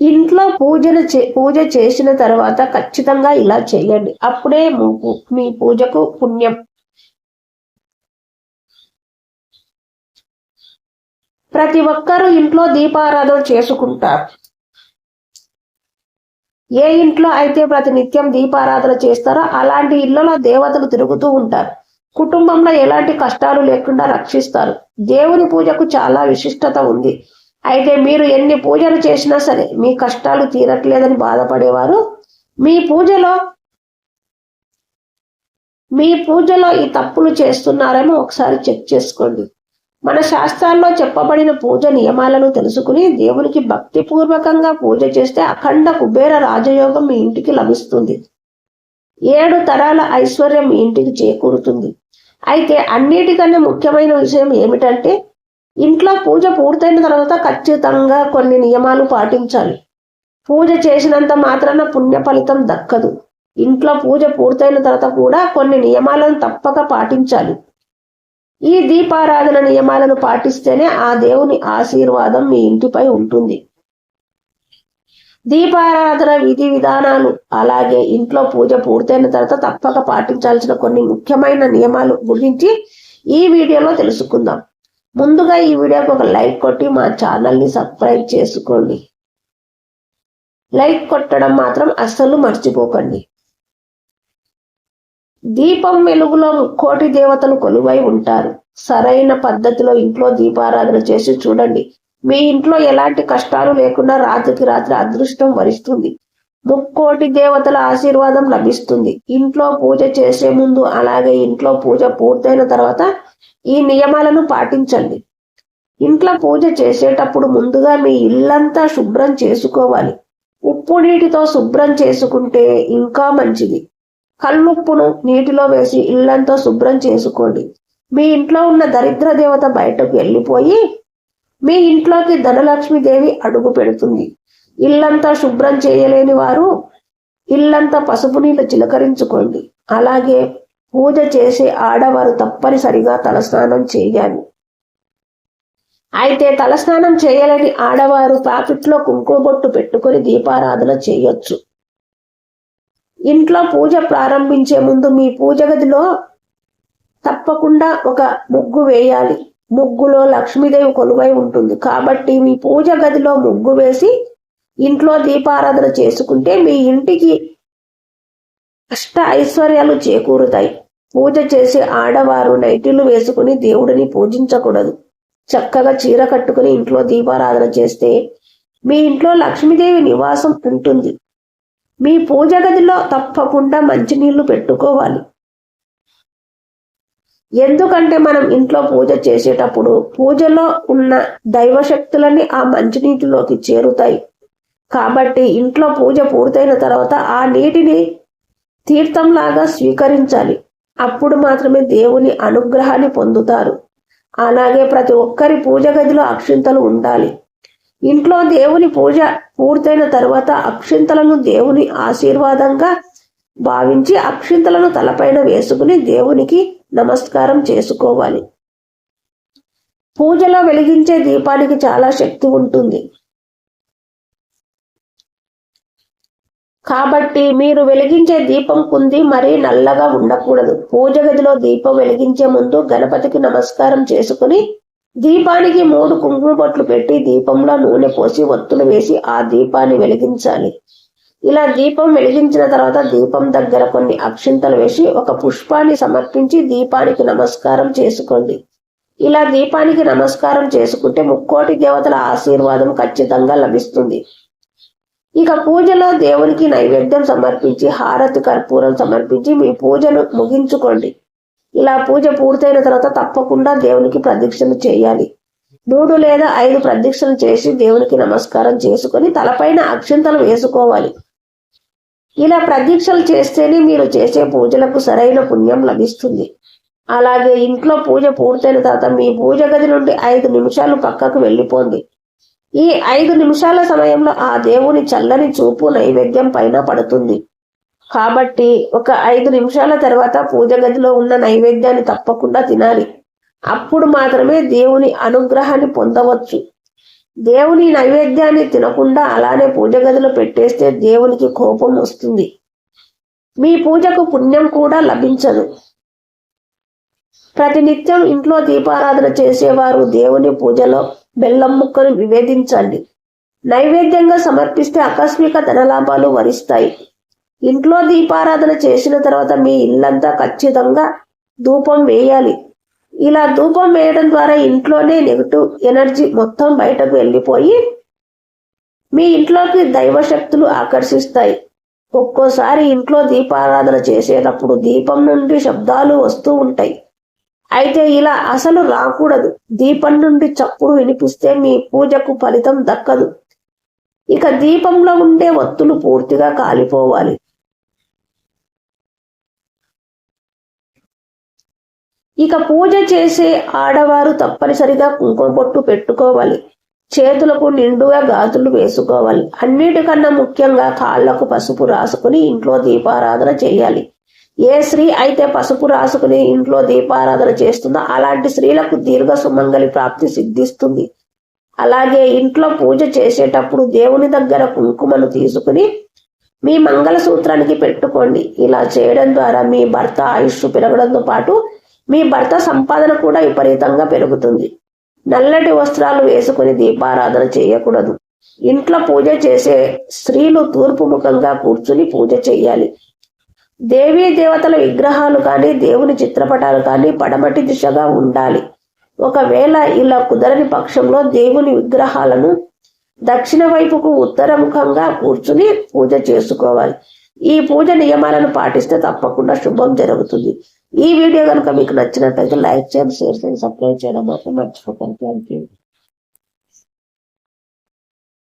ఇంట్లో పూజను పూజ చేసిన తర్వాత ఖచ్చితంగా ఇలా చేయండి. అప్పుడే మీ పూజకు పుణ్యం. ప్రతి ఒక్కరూ ఇంట్లో దీపారాధన చేసుకుంటారు. ఏ ఇంట్లో అయితే ప్రతి నిత్యం దీపారాధన చేస్తారో అలాంటి ఇళ్ళలో దేవతలు తిరుగుతూ ఉంటారు. కుటుంబంలో ఎలాంటి కష్టాలు లేకుండా రక్షిస్తారు. దేవుని పూజకు చాలా విశిష్టత ఉంది. అయితే మీరు ఎన్ని పూజలు చేసినా సరే మీ కష్టాలు తీరట్లేదని బాధపడేవారు. మీ పూజలో మీ పూజలో ఈ తప్పులు చేస్తున్నారేమో ఒకసారి చెక్ చేసుకోండి. మన శాస్త్రాల్లో చెప్పబడిన పూజ నియమాలను తెలుసుకుని దేవునికి భక్తిపూర్వకంగా పూజ చేస్తే అఖండ కుబేర రాజయోగం మీ ఇంటికి లభిస్తుంది. ఏడు తరాల ఐశ్వర్యం మీ ఇంటికి చేకూరుతుంది. అయితే అన్నిటికన్నా ముఖ్యమైన విషయం ఏమిటంటే ఇంట్లో పూజ పూర్తయిన తర్వాత ఖచ్చితంగా కొన్ని నియమాలు పాటించాలి. పూజ చేసినంత మాత్రాన పుణ్య ఫలితం దక్కదు. ఇంట్లో పూజ పూర్తయిన తర్వాత కూడా కొన్ని నియమాలను తప్పక పాటించాలి. ఈ దీపారాధన నియమాలను పాటిస్తేనే ఆ దేవుని ఆశీర్వాదం మీ ఇంటిపై ఉంటుంది. దీపారాధన విధి విధానాలు అలాగే ఇంట్లో పూజ పూర్తయిన తర్వాత తప్పక పాటించాల్సిన కొన్ని ముఖ్యమైన నియమాలు గురించి ఈ వీడియోలో తెలుసుకుందాం. ముందుగా ఈ వీడియోకి ఒక లైక్ కొట్టి మా ఛానల్ని సబ్స్క్రైబ్ చేసుకోండి. లైక్ కొట్టడం మాత్రం అస్సలు మర్చిపోకండి. దీపం వెలుగులో కోటి దేవతలు కొలువై ఉంటారు. సరైన పద్ధతిలో ఇంట్లో దీపారాధన చేసి చూడండి. మీ ఇంట్లో ఎలాంటి కష్టాలు లేకుండా రాత్రికి రాత్రి అదృష్టం వరిస్తుంది. ముక్కోటి దేవతల ఆశీర్వాదం లభిస్తుంది. ఇంట్లో పూజ చేసే ముందు అలాగే ఇంట్లో పూజ పూర్తయిన తర్వాత ఈ నియమాలను పాటించండి. ఇంట్లో పూజ చేసేటప్పుడు ముందుగా మీ ఇల్లంతా శుభ్రం చేసుకోవాలి. ఉప్పు నీటితో శుభ్రం చేసుకుంటే ఇంకా మంచిది. కల్లుప్పును నీటిలో వేసి ఇల్లంతా శుభ్రం చేసుకోండి. మీ ఇంట్లో ఉన్న దరిద్ర దేవత బయటకు వెళ్ళిపోయి మీ ఇంట్లోకి ధనలక్ష్మీదేవి అడుగు పెడుతుంది. ఇల్లంతా శుభ్రం చేయలేని వారు ఇల్లంతా పసుపు నీళ్ళు చిలకరించుకోండి. అలాగే పూజ చేసే ఆడవారు తప్పనిసరిగా తలస్నానం చేయాలి. అయితే తలస్నానం చేయలేని ఆడవారు పాకెట్లో కుంకుమ బొట్టు పెట్టుకుని దీపారాధన చేయొచ్చు. ఇంట్లో పూజ ప్రారంభించే ముందు మీ పూజ గదిలో తప్పకుండా ఒక ముగ్గు వేయాలి. ముగ్గులో లక్ష్మీదేవి కొలువై ఉంటుంది. కాబట్టి మీ పూజ గదిలో ముగ్గు వేసి ఇంట్లో దీపారాధన చేసుకుంటే మీ ఇంటికి అష్ట ఐశ్వర్యాలు చేకూరుతాయి. పూజ చేసే ఆడవారు నైటీలు వేసుకుని దేవుడిని పూజించకూడదు. చక్కగా చీర కట్టుకుని ఇంట్లో దీపారాధన చేస్తే మీ ఇంట్లో లక్ష్మీదేవి నివాసం ఉంటుంది. మీ పూజ గదిలో తప్పకుండా మంచినీళ్ళు పెట్టుకోవాలి. ఎందుకంటే మనం ఇంట్లో పూజ చేసేటప్పుడు పూజలో ఉన్న దైవశక్తులన్నీ ఆ మంచినీటిలోకి చేరుతాయి. కాబట్టి ఇంట్లో పూజ పూర్తయిన తర్వాత ఆ నీటిని తీర్థంలాగా స్వీకరించాలి. అప్పుడు మాత్రమే దేవుని అనుగ్రహాన్ని పొందుతారు. అలాగే ప్రతి ఒక్కరి పూజ గదిలో అక్షింతలు ఉండాలి. ఇంట్లో దేవుని పూజ పూర్తయిన తర్వాత అక్షింతలను దేవుని ఆశీర్వాదంగా భావించి అక్షింతలను తలపైన వేసుకుని దేవునికి నమస్కారం చేసుకోవాలి. పూజలో వెలిగించే దీపానికి చాలా శక్తి ఉంటుంది. కాబట్టి మీరు వెలిగించే దీపం కుంది మరీ నల్లగా ఉండకూడదు. పూజ గదిలో దీపం వెలిగించే ముందు గణపతికి నమస్కారం చేసుకుని దీపానికి మూడు కుంకుమ బొట్లు పెట్టి దీపంలో నూనె పోసి ఒత్తులు వేసి ఆ దీపాన్ని వెలిగించాలి. ఇలా దీపం వెలిగించిన తర్వాత దీపం దగ్గర కొన్ని అక్షింతలు వేసి ఒక పుష్పాన్ని సమర్పించి దీపానికి నమస్కారం చేసుకోండి. ఇలా దీపానికి నమస్కారం చేసుకుంటే ముక్కోటి దేవతల ఆశీర్వాదం ఖచ్చితంగా లభిస్తుంది. ఇక పూజలో దేవునికి నైవేద్యం సమర్పించి హారతి కర్పూరం సమర్పించి మీ పూజను ముగించుకోండి. ఇలా పూజ పూర్తయిన తర్వాత తప్పకుండా దేవునికి ప్రదక్షిణ చేయాలి. మూడు లేదా ఐదు ప్రదక్షిణలు చేసి దేవునికి నమస్కారం చేసుకొని తలపైన అక్షింతలు వేసుకోవాలి. ఇలా ప్రదీక్షలు చేస్తేనే మీరు చేసే పూజలకు సరైన పుణ్యం లభిస్తుంది. అలాగే ఇంట్లో పూజ పూర్తయిన తర్వాత మీ పూజ గది నుండి ఐదు నిమిషాలు పక్కకు వెళ్ళిపోండి. ఈ ఐదు నిమిషాల సమయంలో ఆ దేవుని చల్లని చూపు నైవేద్యం పైన పడుతుంది. కాబట్టి ఒక ఐదు నిమిషాల తర్వాత పూజ గదిలో ఉన్న నైవేద్యాన్ని తప్పకుండా తినాలి. అప్పుడు మాత్రమే దేవుని అనుగ్రహాన్ని పొందవచ్చు. దేవుని నైవేద్యాన్ని తినకుండా అలానే పూజ గదిలో పెట్టేస్తే దేవునికి కోపం వస్తుంది. మీ పూజకు పుణ్యం కూడా లభించదు. ప్రతినిత్యం ఇంట్లో దీపారాధన చేసేవారు దేవుని పూజలో బెల్లం ముక్కను నివేదించండి. నైవేద్యంగా సమర్పిస్తే ఆకస్మిక ధనలాభాలు వరిస్తాయి. ఇంట్లో దీపారాధన చేసిన తర్వాత మీ ఇల్లంతా ఖచ్చితంగా ధూపం వేయాలి. ఇలా ధూపం వేయడం ద్వారా ఇంట్లోనే నెగిటివ్ ఎనర్జీ మొత్తం బయటకు వెళ్ళిపోయి మీ ఇంట్లోకి దైవశక్తులు ఆకర్షిస్తాయి. ఒక్కోసారి ఇంట్లో దీపారాధన చేసేటప్పుడు దీపం నుండి శబ్దాలు వస్తూ ఉంటాయి. అయితే ఇలా అసలు రాకూడదు. దీపం నుండి చప్పుడు వినిపిస్తే మీ పూజకు ఫలితం దక్కదు. ఇక దీపంలో ఉండే ఒత్తులు పూర్తిగా కాలిపోవాలి. ఇక పూజ చేసే ఆడవారు తప్పనిసరిగా కుంకుమొట్టు పెట్టుకోవాలి. చేతులకు నిండుగా గాజులు వేసుకోవాలి. అన్నిటికన్నా ముఖ్యంగా కాళ్ళకు పసుపు రాసుకుని ఇంట్లో దీపారాధన చేయాలి. ఏ స్త్రీ అయితే పసుపు రాసుకుని ఇంట్లో దీపారాధన చేస్తుందో అలాంటి స్త్రీలకు దీర్ఘ సుమంగలి ప్రాప్తి సిద్ధిస్తుంది. అలాగే ఇంట్లో పూజ చేసేటప్పుడు దేవుని దగ్గర కుంకుమను తీసుకుని మీ మంగళసూత్రానికి పెట్టుకోండి. ఇలా చేయడం ద్వారా మీ భర్త ఆయుష్ పెరగడంతో పాటు మీ భర్త సంపాదన కూడా విపరీతంగా పెరుగుతుంది. నల్లటి వస్త్రాలు వేసుకుని దీపారాధన చేయకూడదు. ఇంట్లో పూజ చేసే స్త్రీలు తూర్పు ముఖంగా కూర్చుని పూజ చేయాలి. దేవీ దేవతల విగ్రహాలు కానీ దేవుని చిత్రపటాలు కానీ పడమటి దిశగా ఉండాలి. ఒకవేళ ఇలా కుదరని పక్షంలో దేవుని విగ్రహాలను దక్షిణ వైపుకు ఉత్తరముఖంగా కూర్చుని పూజ చేసుకోవాలి. ఈ పూజ నియమాలను పాటిస్తే తప్పకుండా శుభం జరుగుతుంది. ఈ వీడియో కనుక మీకు నచ్చినట్లయితే లైక్ చేయండి షేర్ చేయండి సబ్స్క్రైబ్ చేయడం మాత్రం మర్చిపోకండి. Thank you